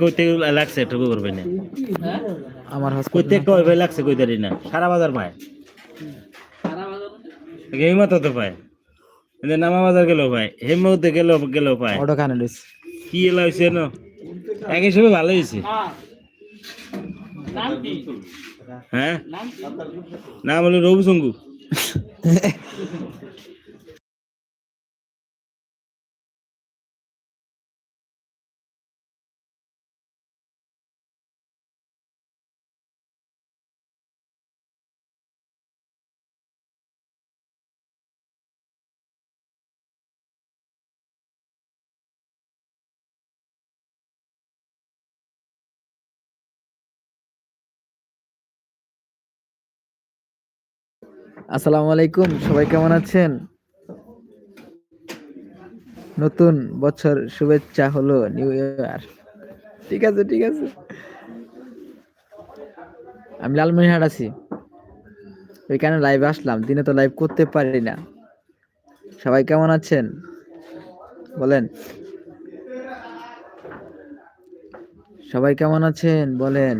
কইতে লাগছে একটু করবে না? আমার কইতে কবে লাগছে কইতে না। সারা বাজার পায়। এই মতো তো পায়। নামা বাজার গেল পায় হেমতে গেল গেল পায়। অটো কানে রয়েছে কি এলা হয়েছে না এক হিসেবে ভালো হয়েছে হ্যাঁ? নাম হলো রবি শঙ্কু। আসসালামু আলাইকুম, সবাই কেমন আছেন? নতুন বছর শুভেচ্ছা হলো নিউ ইয়ার ঠিক আছে ঠিক আছে। আমি লালমনিরহাট আছি। ওইখানে লাইভ আসলাম, দিনে তো লাইভ করতে পারি না। সবাই কেমন আছেন? বলেন। সবাই কেমন আছেন? বলেন।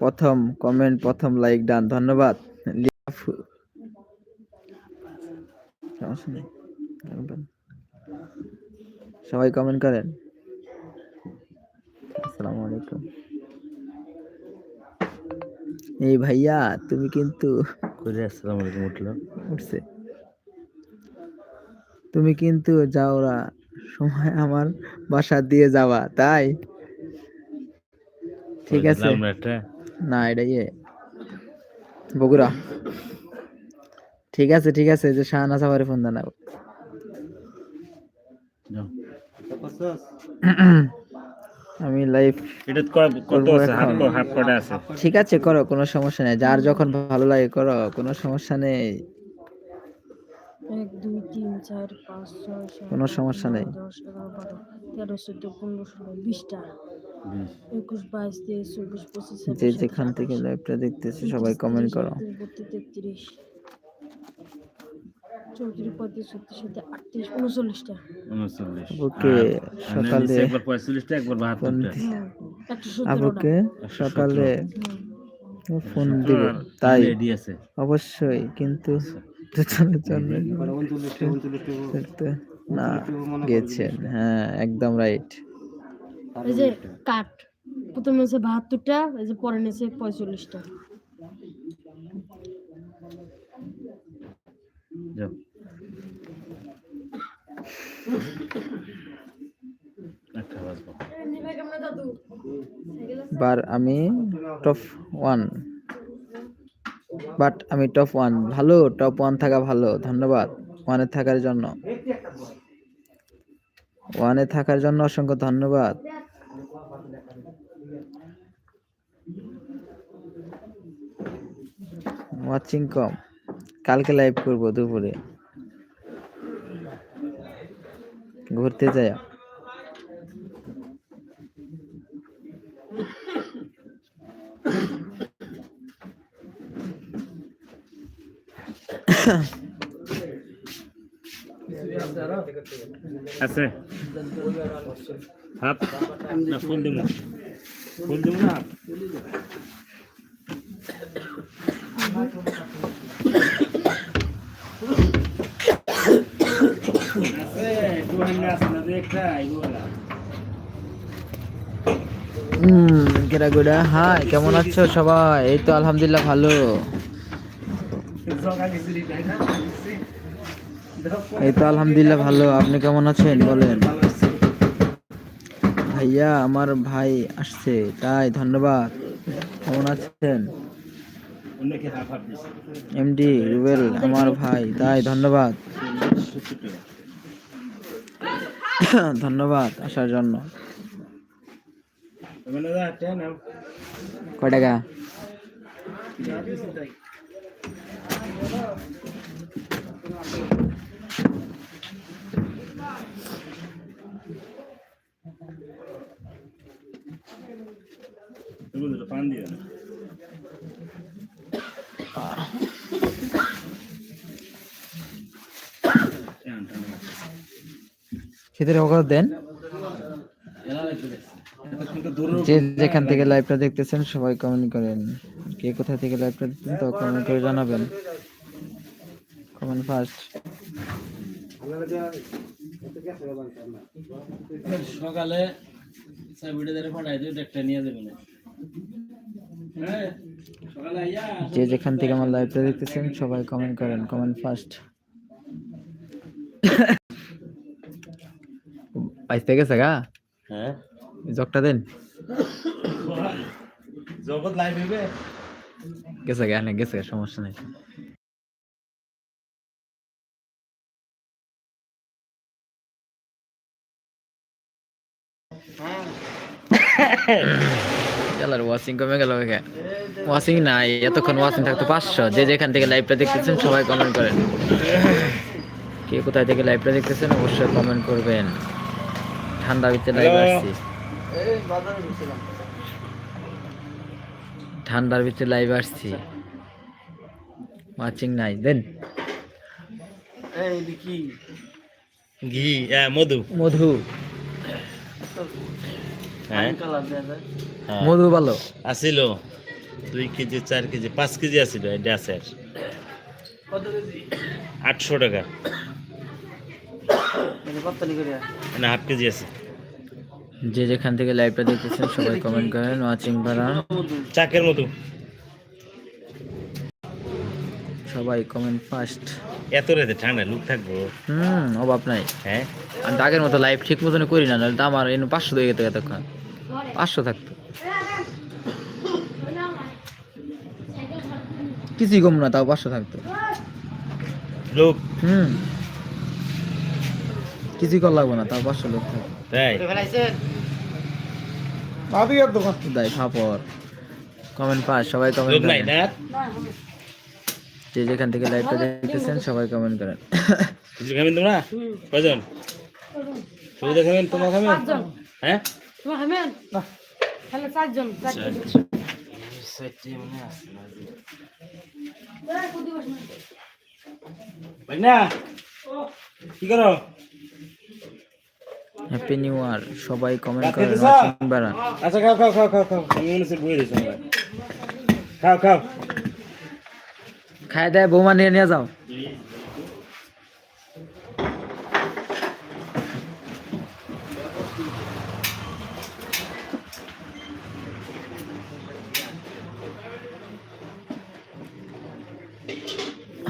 প্রথম কমেন্ট প্রথম লাইক ডান ধন্যবাদ। সবাই কমেন্ট করেন। আসসালামু আলাইকুম। এই ভাইয়া তুমি কিন্তু করে আসসালামু আলাইকুম উঠল? উঠছে। তুমি কিন্তু যাওরা সময় আমার বাসা দিয়ে যাওয়া তাই? ঠিক আছে। না এটা ইয়ে বগুড়া। ঠিক আছে ঠিক আছে যে শাহানা সাফারি ফোন দেন আমি লাইভ ঠিক আছে করো কোনো সমস্যা নেই। যার যখন ভালো লাগে করো কোনো সমস্যা নেই। কোনো সমস্যা নেই। তেরো চোদ্দ পনেরো ষোলো বিশটা। একুশ বাইশ তেইশ চব্বিশ পঁচিশ যে যেখান থেকে লাইভটা দেখতেছি সবাই কমেন্ট করো। তেত্রিশ চৌত্রিশ পঁয়ত্রিশ ছত্রিশ সাথে আটত্রিশ উনচল্লিশটা। উনচল্লিশ। ওকে সকালে একবার পঁয়তাল্লিশটা একবার বাহাত্তরটা। হুম, একশো সতেরোটা। আপুকে সকালে ফোন দিব তাই? অবশ্যই কিন্তু দুজনের না গেছেন হ্যাঁ একদম রাইট এই যে কাঠ প্রথমে আছে বাহাত্তরটা এই যে পরে নিয়েছে পঁয়তাল্লিশটা যাও। একটা বাজবো বার আমি টপ ওয়ান বাট আমি টপ ওয়ান ভালো টপ ওয়ান থাকা ভালো। ধন্যবাদ। ওয়ানে থাকার জন্য। ওয়ানে থাকার জন্য অসংখ্য ধন্যবাদ। ওয়াচিং কম। কালকে লাইভ করব দুপুরে। ঘুরতে যাই। আছে। হাফ না ফুল দেবো ফুল দেবো না হাফ আছে হুম হাই, কেমন আছো সবাই? এই তো আলহামদুলিল্লাহ ভালো। এই তো আলহামদুলিল্লাহ ভালো। আপনি কেমন আছেন? বলেন। ভাইয়া, আমার ভাই আসছে। তাই, ধন্যবাদ। কেমন আছেন? এমডি রুবেল, আমার ভাই। তাই, ধন্যবাদ। ধন্যবাদ আসার জন্য। কয় টাকা পান দিয়ে না শীতের অগ্র দেন। যে যেখান থেকে লাইভটা দেখতেছেন সবাই কমেন্ট করেন। কে কোথা থেকে লাইভটা দেখতেছেন তো কমেন্ট করে জানাবেন। কমেন্ট ফার্স্ট সকালে যে যেখান থেকে আমার লাইভটা দেখতেছেন সবাই কমেন্ট করেন। কমেন্ট ফার্স্ট পাইতে গেছে গা। হ্যাঁ জগটা দেন। জগৎ লাইভ হইবে? গেছে গা না গেছে সমস্যা নেই। চালার ওয়াচিং কমে গেল ওয়াচিং নাই এতক্ষণ ওয়াচিং থাকতো পাঁচশো। যে যেখান থেকে লাইভটা দেখতেছেন সবাই কমেন্ট করেন। কে কোথায় থেকে লাইভটা দেখতেছেন অবশ্যই কমেন্ট করবেন। ঠান্ডা ভিতরে লাইভ আসছি। ঠান্ডার ভিতরে লাইভ আসছি। মাচিং নাই। দেন। ঘি মধু। মধু। হ্যাঁ। হ্যাঁ। মধু ভালো। আসিল। দুই কেজি চার কেজি পাঁচ কেজি আসিল এটা আছে। আটশো টাকা। না হাফ কেজি আছে। যে যেখান থেকে লাইভটা দেখতেছেন সবাই কমেন্ট করেন ওয়াচিং বাড়ান চাকের মধু সবাই কমেন্ট ফার্স্ট এত রাতে ঠান্ডা লুক থাকব। হুম অভাব নাই। হ্যাঁ। আমি তো আগের মতো লাইভ ঠিক মতন করি না নাহলে তো আমার এনে পাঁচশো দিয়ে যেত এতক্ষণ। পাঁচশো থাকতো। কিছুই কম না তাও পাঁচশো থাকতো। লোক। হুম। কিছুই কর লাগবো না তাও পাঁচশো লোক তাই? দাই ফাপড় কমেন্ট পাস সবাই কমেন্ট করেন। যে যেখান থেকে লাইভটা দেখতেছেন সবাই কমেন্ট করেন। কিছু খাবেন তোমরা? কজন সুবিধা খাবেন তোমরা খাবেন? হ্যাঁ? তোমার খাবেন? তাহলে চারজন চারজন। ভাই না। কি করো? হ্যাপি নিউ ইয়ার সবাই কমেন্ট করেন দিছো? watching বাড়ান আচ্ছা খাও খাও খাও খাও খাও। বয়ে দিয়েছি আমরা। খাও খাও। খাই দেয় বৌমা নিয়ে নিয়ে যাও।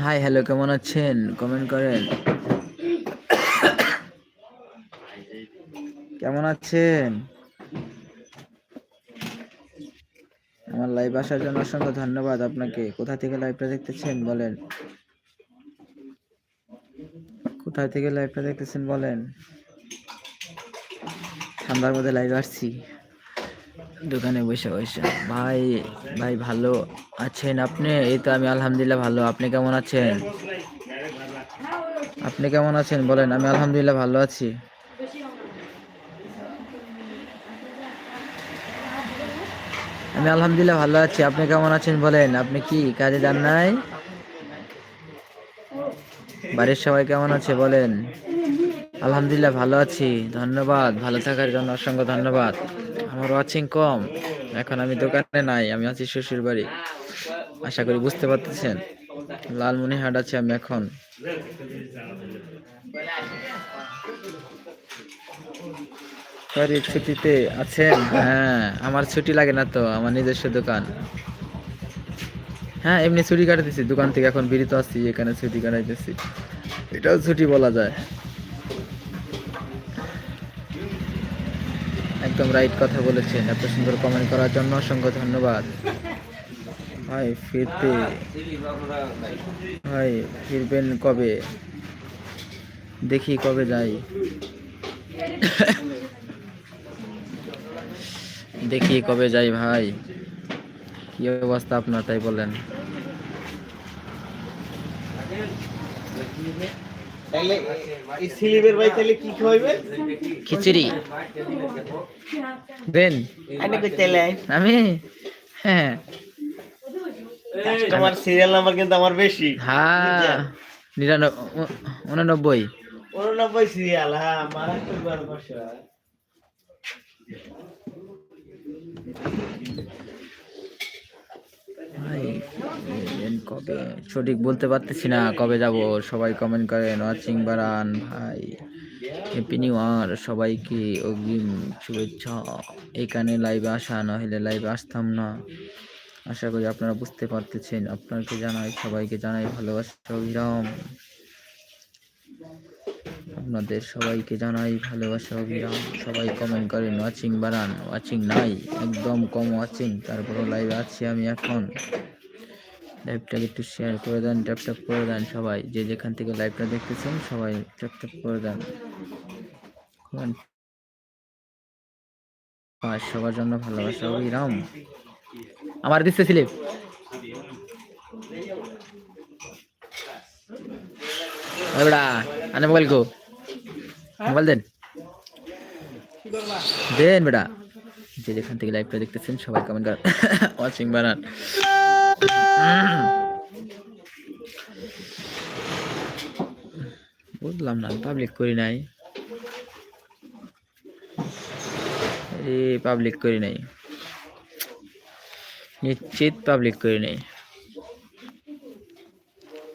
হাই হ্যালো কেমন আছেন? কমেন্ট করেন। কেমন আছেন? আমার লাইভ আসার জন্য অসংখ্য ধন্যবাদ আপনাকে। কোথা থেকে লাইভটা দেখতেছেন বলেন? কোথায় থেকে লাইভটা দেখতেছেন বলেন? ঠান্ডার মধ্যে লাইভ আসছি। দোকানে বসে বসে। ভাই ভাই ভালো আছেন আপনি? এই তো আমি আলহামদুলিল্লাহ ভালো। আপনি কেমন আছেন? আপনি কেমন আছেন বলেন? আমি আলহামদুলিল্লাহ ভালো আছি। আমি আলহামদুলিল্লাহ ভালো আছি। আপনি কেমন আছেন বলেন? আপনি কি কাজে যান নাই? বাড়ির সবাই কেমন আছে বলেন? আলহামদুলিল্লাহ ভালো আছি। ধন্যবাদ। ভালো থাকার জন্য অসংখ্য ধন্যবাদ। আমার ওয়াচিং কম। এখন আমি দোকানে নাই, আমি আছি শ্বশুর বাড়ি আশা করি বুঝতে পারতেছেন। লালমনিহাট আছি আমি এখন। সরি, ছুটিতে আছেন? হ্যাঁ আমার ছুটি লাগে না তো, আমার নিজস্ব দোকান। হ্যাঁ এমনি ছুটি কাটাতেছি, দোকান থেকে এখন বিরিত আছি, এখানে ছুটি কাটাইতেছি। এটাও ছুটি বলা যায়। একদম রাইট কথা বলেছেন, এত সুন্দর কমেন্ট করার জন্য অসংখ্য ধন্যবাদ। ভাই, ফিরতে ভাই, ফিরবেন কবে? দেখি কবে যাই। দেখি কবে যাই ভাই। কি অবস্থা আপনার তাই বলেন। খিচুড়ি। দেন। আমি? হ্যাঁ। তোমার সিরিয়াল নাম্বার কিন্তু আমার বেশি। হ্যাঁ উননব্বই। উননব্বই সিরিয়াল হ্যাঁ কবে? সঠিক বলতে পারতেছি না, কবে যাব? সবাই কমেন্ট করেন ওয়াচিং বাড়ান, ভাই। হ্যাপি নিউ ইয়ার সবাইকে অগ্রিম শুভেচ্ছা। এখানে লাইভে আসা না হলে লাইভে আসতাম না। আশা করি আপনারা বুঝতে পারতেছেন। আপনাকে জানাই, সবাইকে জানাই ভালোবাসা, অবিরাম। আপনাদের সবাইকে জানাই ভালোবাসা অবিরাম সবাই কমেন্ট করেন ওয়াচিং বাড়ান। ওয়াচিং নাই, একদম কম ওয়াচিং তারপরও লাইভে আছি আমি এখন। লাইভটাকে একটু শেয়ার করে দেন ট্যাপ ট্যাপ করে দেন সবাই। যে যেখান থেকে লাইভটা দেখতেছেন, সবাই ট্যাপ ট্যাপ করে দেন। সবার জন্য ভালোবাসা অবিরাম আমার দিচ্ছে স্লিপ বেড়া আনে মোবাইল কো মোবাইল দেন। দেন বেটা। যে যেখান থেকে লাইভটা দেখতেছেন সবাই কমেন্ট করেন। ওয়াচিং বানান। বুঝলাম না পাবলিক করি নাই। পাবলিক করি নাই। নিশ্চিত পাবলিক করি নাই।